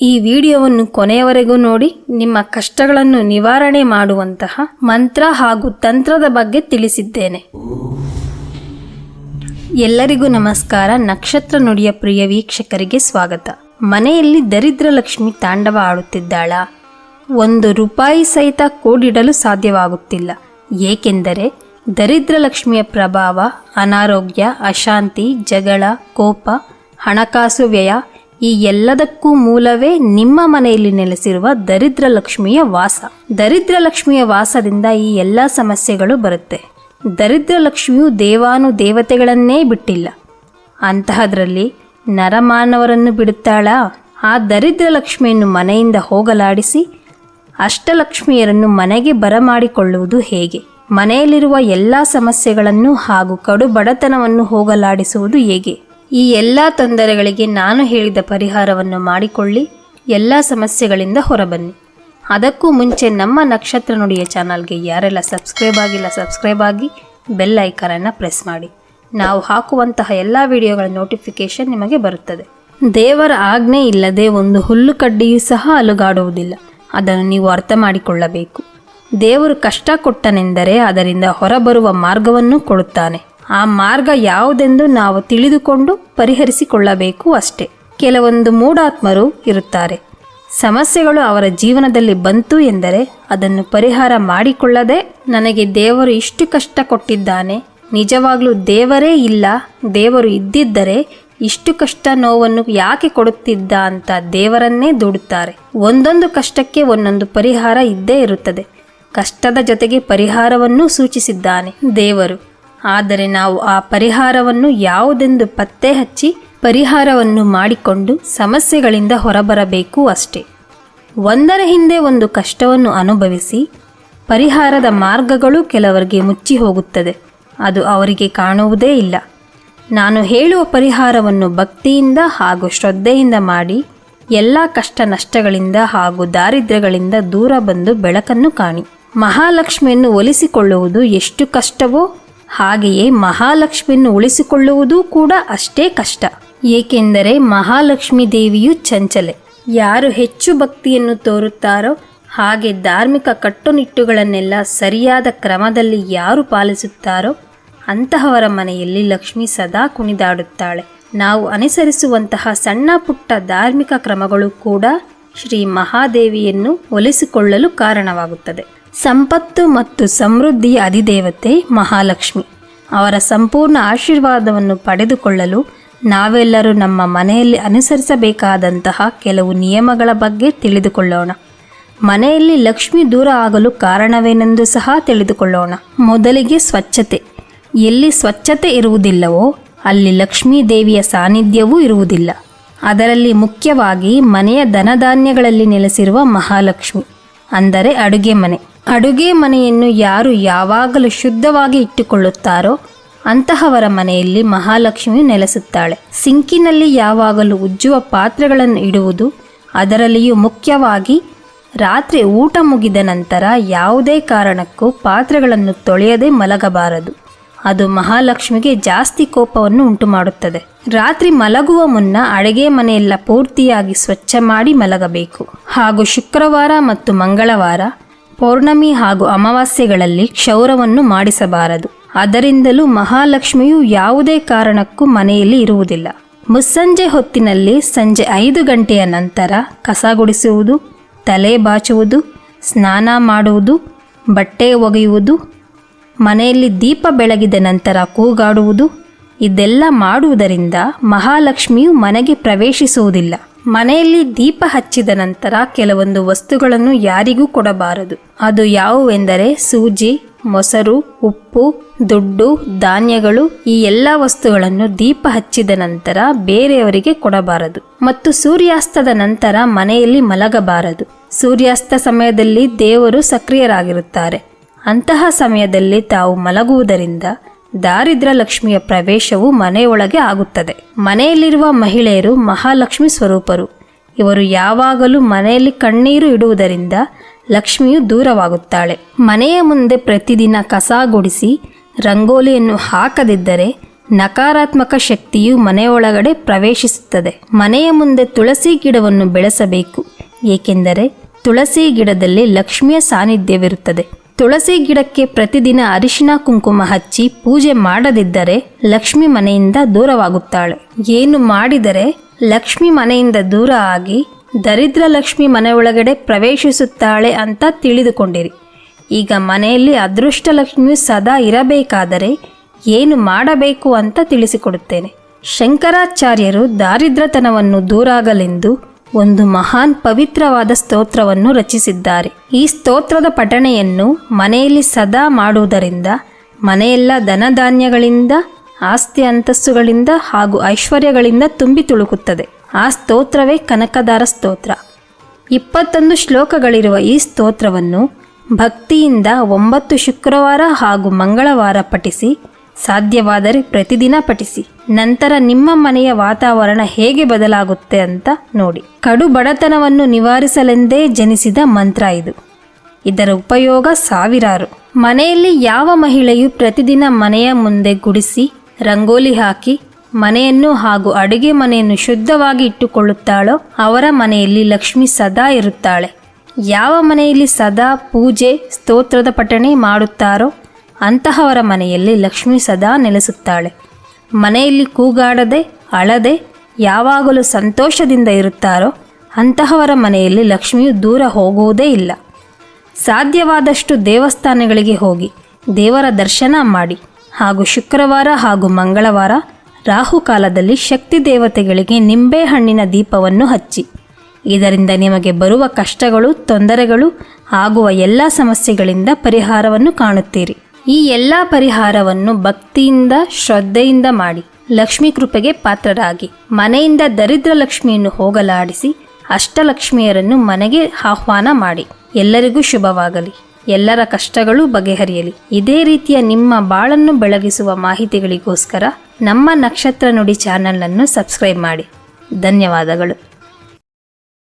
ಈ ವಿಡಿಯೋವನ್ನು ಕೊನೆಯವರೆಗೂ ನೋಡಿ, ನಿಮ್ಮ ಕಷ್ಟಗಳನ್ನು ನಿವಾರಣೆ ಮಾಡುವಂತಹ ಮಂತ್ರ ಹಾಗೂ ತಂತ್ರದ ಬಗ್ಗೆ ತಿಳಿಸಿದ್ದೇನೆ. ಎಲ್ಲರಿಗೂ ನಮಸ್ಕಾರ. ನಕ್ಷತ್ರ ನುಡಿಯ ಪ್ರಿಯ ವೀಕ್ಷಕರಿಗೆ ಸ್ವಾಗತ. ಮನೆಯಲ್ಲಿ ದರಿದ್ರ ಲಕ್ಷ್ಮಿ ತಾಂಡವ ಆಡುತ್ತಿದ್ದಾಳ. ಒಂದು ರೂಪಾಯಿ ಸಹಿತ ಕೂಡಿಡಲು ಸಾಧ್ಯವಾಗುತ್ತಿಲ್ಲ. ಏಕೆಂದರೆ ದರಿದ್ರ ಲಕ್ಷ್ಮಿಯ ಪ್ರಭಾವ, ಅನಾರೋಗ್ಯ, ಅಶಾಂತಿ, ಜಗಳ, ಕೋಪ, ಹಣಕಾಸು ವ್ಯಯ ಈ ಎಲ್ಲದಕ್ಕೂ ಮೂಲವೇ ನಿಮ್ಮ ಮನೆಯಲ್ಲಿ ನೆಲೆಸಿರುವ ದರಿದ್ರ ಲಕ್ಷ್ಮಿಯ ವಾಸ. ದರಿದ್ರ ಲಕ್ಷ್ಮಿಯ ವಾಸದಿಂದ ಈ ಎಲ್ಲ ಸಮಸ್ಯೆಗಳು ಬರುತ್ತೆ. ದರಿದ್ರ ಲಕ್ಷ್ಮಿಯು ದೇವಾನು ದೇವತೆಗಳನ್ನೇ ಬಿಟ್ಟಿಲ್ಲ. ಅಂತಹದ್ರಲ್ಲಿ ನರಮಾನವರನ್ನು ಬಿಡುತ್ತಾಳಾ? ಆ ದರಿದ್ರ ಲಕ್ಷ್ಮಿಯನ್ನು ಮನೆಯಿಂದ ಹೋಗಲಾಡಿಸಿ ಅಷ್ಟಲಕ್ಷ್ಮಿಯರನ್ನು ಮನೆಗೆ ಬರಮಾಡಿಕೊಳ್ಳುವುದು ಹೇಗೆ? ಮನೆಯಲ್ಲಿರುವ ಎಲ್ಲ ಸಮಸ್ಯೆಗಳನ್ನು ಹಾಗೂ ಕಡು ಬಡತನವನ್ನು ಹೋಗಲಾಡಿಸುವುದು ಹೇಗೆ? ಈ ಎಲ್ಲ ತೊಂದರೆಗಳಿಗೆ ನಾನು ಹೇಳಿದ ಪರಿಹಾರವನ್ನು ಮಾಡಿಕೊಳ್ಳಿ, ಎಲ್ಲ ಸಮಸ್ಯೆಗಳಿಂದ ಹೊರಬನ್ನಿ. ಅದಕ್ಕೂ ಮುಂಚೆ ನಮ್ಮ ನಕ್ಷತ್ರ ನುಡಿಯ ಚಾನಲ್ಗೆ ಯಾರೆಲ್ಲ ಸಬ್ಸ್ಕ್ರೈಬ್ ಆಗಿಲ್ಲ, ಸಬ್ಸ್ಕ್ರೈಬ್ ಆಗಿ ಬೆಲ್ ಐಕಾನನ್ನು ಪ್ರೆಸ್ ಮಾಡಿ. ನಾವು ಹಾಕುವಂತಹ ಎಲ್ಲ ವಿಡಿಯೋಗಳ ನೋಟಿಫಿಕೇಶನ್ ನಿಮಗೆ ಬರುತ್ತದೆ. ದೇವರ ಆಜ್ಞೆ ಇಲ್ಲದೆ ಒಂದು ಹುಲ್ಲು ಕಡ್ಡಿಯೂ ಸಹ ಅಲುಗಾಡುವುದಿಲ್ಲ. ಅದನ್ನು ನೀವು ಅರ್ಥ ಮಾಡಿಕೊಳ್ಳಬೇಕು. ದೇವರು ಕಷ್ಟ ಕೊಟ್ಟನೆಂದರೆ ಅದರಿಂದ ಹೊರಬರುವ ಮಾರ್ಗವನ್ನು ಕೊಡುತ್ತಾನೆ. ಆ ಮಾರ್ಗ ಯಾವುದೆಂದು ನಾವು ತಿಳಿದುಕೊಂಡು ಪರಿಹರಿಸಿಕೊಳ್ಳಬೇಕು ಅಷ್ಟೇ. ಕೆಲವೊಂದು ಮೂಢಾತ್ಮರು ಇರುತ್ತಾರೆ. ಸಮಸ್ಯೆಗಳು ಅವರ ಜೀವನದಲ್ಲಿ ಬಂತು ಎಂದರೆ ಅದನ್ನು ಪರಿಹಾರ ಮಾಡಿಕೊಳ್ಳದೆ ನನಗೆ ದೇವರು ಇಷ್ಟು ಕಷ್ಟ ಕೊಟ್ಟಿದ್ದಾನೆ. ನಿಜವಾಗಲೂ ದೇವರೇ ಇಲ್ಲ. ದೇವರು ಇದ್ದಿದ್ದರೆ ಇಷ್ಟು ಕಷ್ಟ ನೋವನ್ನು ಯಾಕೆ ಕೊಡುತ್ತಿದ್ದ ಅಂತ ದೇವರನ್ನೇ ದೂಡುತ್ತಾರೆ. ಒಂದೊಂದು ಕಷ್ಟಕ್ಕೆ ಒಂದೊಂದು ಪರಿಹಾರ ಇದ್ದೇ ಇರುತ್ತದೆ. ಕಷ್ಟದ ಜೊತೆಗೆ ಪರಿಹಾರವನ್ನು ಸೂಚಿಸಿದ್ದಾನೆ ದೇವರು. ಆದರೆ ನಾವು ಆ ಪರಿಹಾರವನ್ನು ಯಾವುದೆಂದು ಪತ್ತೆ ಹಚ್ಚಿ ಪರಿಹಾರವನ್ನು ಮಾಡಿಕೊಂಡು ಸಮಸ್ಯೆಗಳಿಂದ ಹೊರಬರಬೇಕು ಅಷ್ಟೇ. ಒಂದರ ಹಿಂದೆ ಒಂದು ಕಷ್ಟವನ್ನು ಅನುಭವಿಸಿ ಪರಿಹಾರದ ಮಾರ್ಗಗಳು ಕೆಲವರಿಗೆ ಮುಚ್ಚಿ ಹೋಗುತ್ತದೆ. ಅದು ಅವರಿಗೆ ಕಾಣುವುದೇ ಇಲ್ಲ. ನಾನು ಹೇಳುವ ಪರಿಹಾರವನ್ನು ಭಕ್ತಿಯಿಂದ ಹಾಗೂ ಶ್ರದ್ಧೆಯಿಂದ ಮಾಡಿ ಎಲ್ಲ ಕಷ್ಟ ನಷ್ಟಗಳಿಂದ ಹಾಗೂ ದಾರಿದ್ರ್ಯಗಳಿಂದ ದೂರ ಬಂದು ಬೆಳಕನ್ನು ಕಾಣಿ. ಮಹಾಲಕ್ಷ್ಮಿಯನ್ನು ಒಲಿಸಿಕೊಳ್ಳುವುದು ಎಷ್ಟು ಕಷ್ಟವೋ ಹಾಗೆಯೇ ಮಹಾಲಕ್ಷ್ಮಿಯನ್ನು ಉಳಿಸಿಕೊಳ್ಳುವುದೂ ಕೂಡ ಅಷ್ಟೇ ಕಷ್ಟ. ಏಕೆಂದರೆ ಮಹಾಲಕ್ಷ್ಮಿ ದೇವಿಯು ಚಂಚಲೆ. ಯಾರು ಹೆಚ್ಚು ಭಕ್ತಿಯನ್ನು ತೋರುತ್ತಾರೋ ಹಾಗೆ ಧಾರ್ಮಿಕ ಕಟ್ಟುನಿಟ್ಟುಗಳನ್ನೆಲ್ಲ ಸರಿಯಾದ ಕ್ರಮದಲ್ಲಿ ಯಾರು ಪಾಲಿಸುತ್ತಾರೋ ಅಂತಹವರ ಮನೆಯಲ್ಲಿ ಲಕ್ಷ್ಮಿ ಸದಾ ಕುಣಿದಾಡುತ್ತಾಳೆ. ನಾವು ಅನುಸರಿಸುವಂತಹ ಸಣ್ಣ ಪುಟ್ಟ ಧಾರ್ಮಿಕ ಕ್ರಮಗಳು ಕೂಡ ಶ್ರೀ ಮಹಾದೇವಿಯನ್ನು ಒಲಿಸಿಕೊಳ್ಳಲು ಕಾರಣವಾಗುತ್ತದೆ. ಸಂಪತ್ತು ಮತ್ತು ಸಮೃದ್ಧಿಯ ಅಧಿದೇವತೆ ಮಹಾಲಕ್ಷ್ಮಿ. ಅವರ ಸಂಪೂರ್ಣ ಆಶೀರ್ವಾದವನ್ನು ಪಡೆದುಕೊಳ್ಳಲು ನಾವೆಲ್ಲರೂ ನಮ್ಮ ಮನೆಯಲ್ಲಿ ಅನುಸರಿಸಬೇಕಾದಂತಹ ಕೆಲವು ನಿಯಮಗಳ ಬಗ್ಗೆ ತಿಳಿದುಕೊಳ್ಳೋಣ. ಮನೆಯಲ್ಲಿ ಲಕ್ಷ್ಮಿ ದೂರ ಆಗಲು ಕಾರಣವೇನೆಂದು ಸಹ ತಿಳಿದುಕೊಳ್ಳೋಣ. ಮೊದಲಿಗೆ ಸ್ವಚ್ಛತೆ. ಎಲ್ಲಿ ಸ್ವಚ್ಛತೆ ಇರುವುದಿಲ್ಲವೋ ಅಲ್ಲಿ ಲಕ್ಷ್ಮೀ ದೇವಿಯ ಸಾನ್ನಿಧ್ಯವೂ ಇರುವುದಿಲ್ಲ. ಅದರಲ್ಲಿ ಮುಖ್ಯವಾಗಿ ಮನೆಯ ಧನಧಾನ್ಯಗಳಲ್ಲಿ ನೆಲೆಸಿರುವ ಮಹಾಲಕ್ಷ್ಮಿ. ಅಂದರೆ ಅಡುಗೆ ಮನೆ. ಅಡುಗೆ ಮನೆಯನ್ನು ಯಾರು ಯಾವಾಗಲೂ ಶುದ್ಧವಾಗಿ ಇಟ್ಟುಕೊಳ್ಳುತ್ತಾರೋ ಅಂತಹವರ ಮನೆಯಲ್ಲಿ ಮಹಾಲಕ್ಷ್ಮಿ ನೆಲೆಸುತ್ತಾಳೆ. ಸಿಂಕಿನಲ್ಲಿ ಯಾವಾಗಲೂ ಉಜ್ಜುವ ಪಾತ್ರೆಗಳನ್ನು ಇಡುವುದು ಅದರಲ್ಲಿಯೂ ಮುಖ್ಯವಾಗಿ ರಾತ್ರಿ ಊಟ ಮುಗಿದ ನಂತರ ಯಾವುದೇ ಕಾರಣಕ್ಕೂ ಪಾತ್ರೆಗಳನ್ನು ತೊಳೆಯದೆ ಮಲಗಬಾರದು. ಅದು ಮಹಾಲಕ್ಷ್ಮಿಗೆ ಜಾಸ್ತಿ ಕೋಪವನ್ನು ಉಂಟು ಮಾಡುತ್ತದೆ ರಾತ್ರಿ ಮಲಗುವ ಮುನ್ನ ಅಡುಗೆ ಮನೆಯೆಲ್ಲ ಪೂರ್ತಿಯಾಗಿ ಸ್ವಚ್ಛ ಮಾಡಿ ಮಲಗಬೇಕು. ಹಾಗೂ ಶುಕ್ರವಾರ ಮತ್ತು ಮಂಗಳವಾರ ಪೌರ್ಣಮಿ ಹಾಗೂ ಅಮಾವಾಸ್ಯೆಗಳಲ್ಲಿ ಕ್ಷೌರವನ್ನು ಮಾಡಿಸಬಾರದು. ಅದರಿಂದಲೂ ಮಹಾಲಕ್ಷ್ಮಿಯು ಯಾವುದೇ ಕಾರಣಕ್ಕೂ ಮನೆಯಲ್ಲಿ ಇರುವುದಿಲ್ಲ. ಮುಸ್ಸಂಜೆ ಹೊತ್ತಿನಲ್ಲಿ ಸಂಜೆ ಐದು ಗಂಟೆಯ ನಂತರ ಕಸ ಗುಡಿಸುವುದು, ತಲೆ ಬಾಚುವುದು, ಸ್ನಾನ ಮಾಡುವುದು, ಬಟ್ಟೆ ಒಗೆಯುವುದು, ಮನೆಯಲ್ಲಿ ದೀಪ ಬೆಳಗಿದ ನಂತರ ಕೂಗಾಡುವುದು, ಇದೆಲ್ಲ ಮಾಡುವುದರಿಂದ ಮಹಾಲಕ್ಷ್ಮಿಯು ಮನೆಗೆ ಪ್ರವೇಶಿಸುವುದಿಲ್ಲ. ಮನೆಯಲ್ಲಿ ದೀಪ ಹಚ್ಚಿದ ನಂತರ ಕೆಲವೊಂದು ವಸ್ತುಗಳನ್ನು ಯಾರಿಗೂ ಕೊಡಬಾರದು. ಅದು ಯಾವುವೆಂದರೆ ಸೂಜಿ, ಮೊಸರು, ಉಪ್ಪು, ದುಡ್ಡು, ಧಾನ್ಯಗಳು ಈ ಎಲ್ಲ ವಸ್ತುಗಳನ್ನು ದೀಪ ಹಚ್ಚಿದ ನಂತರ ಬೇರೆಯವರಿಗೆ ಕೊಡಬಾರದು. ಮತ್ತು ಸೂರ್ಯಾಸ್ತದ ನಂತರ ಮನೆಯಲ್ಲಿ ಮಲಗಬಾರದು. ಸೂರ್ಯಾಸ್ತ ಸಮಯದಲ್ಲಿ ದೇವರು ಸಕ್ರಿಯರಾಗಿರುತ್ತಾರೆ. ಅಂತಹ ಸಮಯದಲ್ಲಿ ತಾವು ಮಲಗುವುದರಿಂದ ದಾರಿದ್ರ ಲಕ್ಷ್ಮಿಯ ಪ್ರವೇಶವು ಮನೆಯೊಳಗೆ ಆಗುತ್ತದೆ. ಮನೆಯಲ್ಲಿರುವ ಮಹಿಳೆಯರು ಮಹಾಲಕ್ಷ್ಮಿ ಸ್ವರೂಪರು. ಇವರು ಯಾವಾಗಲೂ ಮನೆಯಲ್ಲಿ ಕಣ್ಣೀರು ಇಡುವುದರಿಂದ ಲಕ್ಷ್ಮಿಯು ದೂರವಾಗುತ್ತಾಳೆ. ಮನೆಯ ಮುಂದೆ ಪ್ರತಿದಿನ ಕಸ ಗುಡಿಸಿ, ರಂಗೋಲಿಯನ್ನು ಹಾಕದಿದ್ದರೆ ನಕಾರಾತ್ಮಕ ಶಕ್ತಿಯು ಮನೆಯೊಳಗಡೆ ಪ್ರವೇಶಿಸುತ್ತದೆ. ಮನೆಯ ಮುಂದೆ ತುಳಸಿ ಗಿಡವನ್ನು ಬೆಳೆಸಬೇಕು, ಏಕೆಂದರೆ ತುಳಸಿ ಗಿಡದಲ್ಲಿ ಲಕ್ಷ್ಮಿಯ ಸಾನ್ನಿಧ್ಯವಿರುತ್ತದೆ. ತುಳಸಿ ಗಿಡಕ್ಕೆ ಪ್ರತಿದಿನ ಅರಿಶಿನ ಕುಂಕುಮ ಹಚ್ಚಿ ಪೂಜೆ ಮಾಡದಿದ್ದರೆ ಲಕ್ಷ್ಮಿ ಮನೆಯಿಂದ ದೂರವಾಗುತ್ತಾಳೆ. ಏನು ಮಾಡಿದರೆ ಲಕ್ಷ್ಮಿ ಮನೆಯಿಂದ ದೂರ ಆಗಿ ದರಿದ್ರ ಲಕ್ಷ್ಮಿ ಮನೆಯೊಳಗಡೆ ಪ್ರವೇಶಿಸುತ್ತಾಳೆ ಅಂತ ತಿಳಿದುಕೊಂಡಿರಿ. ಈಗ ಮನೆಯಲ್ಲಿ ಅದೃಷ್ಟ ಲಕ್ಷ್ಮಿಯು ಸದಾ ಇರಬೇಕಾದರೆ ಏನು ಮಾಡಬೇಕು ಅಂತ ತಿಳಿಸಿಕೊಡುತ್ತೇನೆ. ಶಂಕರಾಚಾರ್ಯರು ದಾರಿದ್ರತನವನ್ನು ದೂರಾಗಲೆಂದು ಒಂದು ಮಹಾನ್ ಪವಿತ್ರವಾದ ಸ್ತೋತ್ರವನ್ನು ರಚಿಸಿದ್ದಾರೆ. ಈ ಸ್ತೋತ್ರದ ಪಠಣೆಯನ್ನು ಮನೆಯಲ್ಲಿ ಸದಾ ಮಾಡುವುದರಿಂದ, ಮನೆಯೆಲ್ಲ ಧನಧಾನ್ಯಗಳಿಂದ, ಆಸ್ತಿ ಅಂತಸ್ತುಗಳಿಂದ ಹಾಗೂ ಐಶ್ವರ್ಯಗಳಿಂದ ತುಂಬಿ ತುಳುಕುತ್ತದೆ. ಆ ಸ್ತೋತ್ರವೇ ಕನಕದಾರ ಸ್ತೋತ್ರ. ಇಪ್ಪತ್ತೊಂದು ಶ್ಲೋಕಗಳಿರುವ ಈ ಸ್ತೋತ್ರವನ್ನು ಭಕ್ತಿಯಿಂದ ಒಂಬತ್ತು ಶುಕ್ರವಾರ ಹಾಗೂ ಮಂಗಳವಾರ ಪಠಿಸಿ ಸಾಧ್ಯವಾದರೆ ಪ್ರತಿದಿನ ಪಠಿಸಿ. ನಂತರ ನಿಮ್ಮ ಮನೆಯ ವಾತಾವರಣ ಹೇಗೆ ಬದಲಾಗುತ್ತೆ ಅಂತ ನೋಡಿ. ಕಡು ಬಡತನವನ್ನು ನಿವಾರಿಸಲೆಂದೇ ಜನಿಸಿದ ಮಂತ್ರ ಇದು. ಇದರ ಉಪಯೋಗ ಸಾವಿರಾರು. ಮನೆಯಲ್ಲಿ ಯಾವ ಮಹಿಳೆಯು ಪ್ರತಿದಿನ ಮನೆಯ ಮುಂದೆ ಗುಡಿಸಿ, ರಂಗೋಲಿ ಹಾಕಿ, ಮನೆಯನ್ನು ಹಾಗೂ ಅಡುಗೆ ಮನೆಯನ್ನು ಶುದ್ಧವಾಗಿ ಇಟ್ಟುಕೊಳ್ಳುತ್ತಾಳೋ ಅವರ ಮನೆಯಲ್ಲಿ ಲಕ್ಷ್ಮಿ ಸದಾ ಇರುತ್ತಾಳೆ. ಯಾವ ಮನೆಯಲ್ಲಿ ಸದಾ ಪೂಜೆ, ಸ್ತೋತ್ರದ ಪಠಣೆ ಮಾಡುತ್ತಾರೋ ಅಂತಹವರ ಮನೆಯಲ್ಲಿ ಲಕ್ಷ್ಮಿ ಸದಾ ನೆಲೆಸುತ್ತಾಳೆ. ಮನೆಯಲ್ಲಿ ಕೂಗಾಡದೆ, ಅಳದೆ ಯಾವಾಗಲೂ ಸಂತೋಷದಿಂದ ಇರುತ್ತಾರೋ, ಅಂತಹವರ ಮನೆಯಲ್ಲಿ ಲಕ್ಷ್ಮಿಯು ದೂರ ಹೋಗುವುದೇ ಇಲ್ಲ. ಸಾಧ್ಯವಾದಷ್ಟು ದೇವಸ್ಥಾನಗಳಿಗೆ ಹೋಗಿ ದೇವರ ದರ್ಶನ ಮಾಡಿ ಹಾಗೂ ಶುಕ್ರವಾರ ಹಾಗೂ ಮಂಗಳವಾರ ರಾಹುಕಾಲದಲ್ಲಿ ಶಕ್ತಿ ದೇವತೆಗಳಿಗೆ ನಿಂಬೆಹಣ್ಣಿನ ದೀಪವನ್ನು ಹಚ್ಚಿ. ಇದರಿಂದ ನಿಮಗೆ ಬರುವ ಕಷ್ಟಗಳು, ತೊಂದರೆಗಳು, ಆಗುವ ಎಲ್ಲ ಸಮಸ್ಯೆಗಳಿಂದ ಪರಿಹಾರವನ್ನು ಕಾಣುತ್ತೀರಿ. ಈ ಎಲ್ಲ ಪರಿಹಾರವನ್ನು ಭಕ್ತಿಯಿಂದ, ಶ್ರದ್ಧೆಯಿಂದ ಮಾಡಿ. ಲಕ್ಷ್ಮೀ ಕೃಪೆಗೆ ಪಾತ್ರರಾಗಿ. ಮನೆಯಿಂದ ದರಿದ್ರ ಲಕ್ಷ್ಮಿಯನ್ನು ಹೋಗಲಾಡಿಸಿ ಅಷ್ಟಲಕ್ಷ್ಮಿಯರನ್ನು ಮನೆಗೆ ಆಹ್ವಾನ ಮಾಡಿ. ಎಲ್ಲರಿಗೂ ಶುಭವಾಗಲಿ. ಎಲ್ಲರ ಕಷ್ಟಗಳು ಬಗೆಹರಿಯಲಿ. ಇದೇ ರೀತಿಯ ನಿಮ್ಮ ಬಾಳನ್ನು ಬೆಳಗಿಸುವ ಮಾಹಿತಿಗಳಿಗೋಸ್ಕರ ನಮ್ಮ ನಕ್ಷತ್ರ ನುಡಿ ಚಾನಲನ್ನು ಸಬ್ಸ್ಕ್ರೈಬ್ ಮಾಡಿ. ಧನ್ಯವಾದಗಳು.